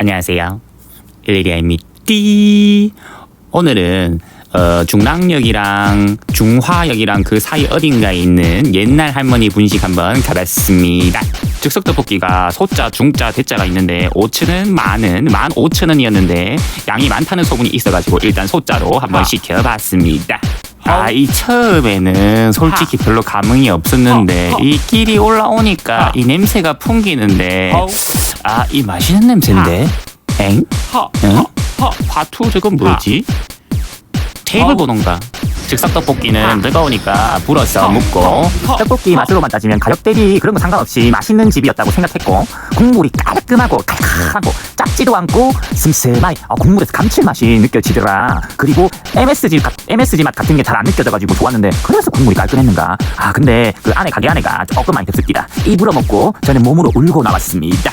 안녕하세요. 일리리아입니다. 띠. 오늘은 어, 중랑역이랑 중화역이랑 그 사이 어딘가에 있는 옛날 할머니 분식 한번 가봤습니다. 즉석 떡볶이가 소자, 중자, 대자가 있는데 5층은 만은 만 5천 원이었는데 양이 많다는 소문이 있어가지고 일단 소자로 한번 하. 시켜봤습니다. 아, 이 처음에는 솔직히 별로 감흥이 없었는데 하. 하. 이 길이 올라오니까 하. 이 냄새가 풍기는데. 아, 이 맛있는 냄새인데? 엥? 하, 응? 하, 하. 파투 저건 뭐지? 테이블 어? 보던가. 즉석 떡볶이는 하. 뜨거우니까 불어서 하. 떡볶이 맛으로만 따지면 가격 대비 그런 거 상관없이 맛있는 집이었다고 생각했고 국물이 깔끔하고 칼칼하고 짭지도 않고 슴슴하게 어, 국물에서 감칠맛이 느껴지더라 그리고 MSG, 가- MSG 맛 같은 게 잘 안 느껴져가지고 좋았는데 그래서 국물이 깔끔했는가 아 근데 그 안에 가게 안에가 조금 많이 덥습니다 입으로 먹고 저는 몸으로 울고 나왔습니다